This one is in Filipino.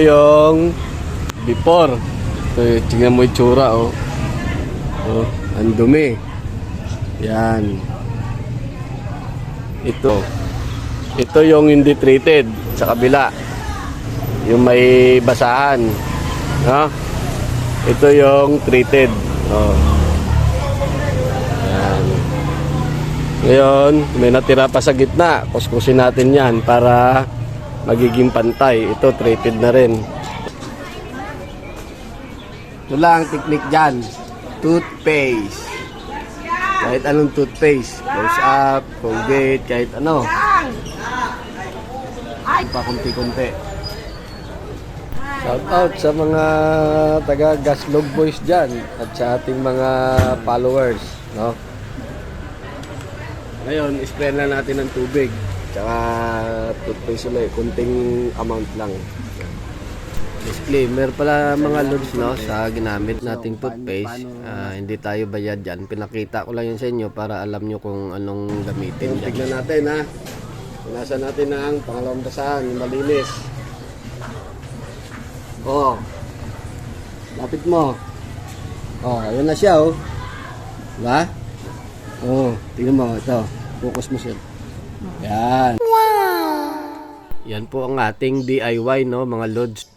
Yung before. Yung- tingnan mo yung tsura, oh. Oh, ang dumi. Yan. Ito. Ito yung hindi treated sa kabila. Yung may basahan. No? Ito yung treated. Oh. Yan. Ngayon, may natira pa sa gitna. Kuskusin natin yan para magiging pantay. Ito, treated na rin. Ito lang ang technique dyan. Toothpaste. Kahit anong toothpaste. Close up, Colgate, kahit ano. Pa kunti-kunti. Shout out sa mga taga Gaslog Boys dyan at sa ating mga followers. No? Ngayon, spray na natin ng tubig. Tsaka toothpaste ulit. Kunting amount lang. Disclaimer pala mga lods no sa ginamit nating toothpaste. Ah, hindi tayo bayad dyan. Pinakita ko lang yun sa inyo para alam nyo kung anong gamitin. Tignan natin ha. Nasa natin ang pangalawang basahan. Malinis. Oh. Lapit mo. Oh, ayun na siya oh. Diba? Oh, tingnan mo ito. Focus mo siya. Yan. Yan po ang ating DIY no mga lods.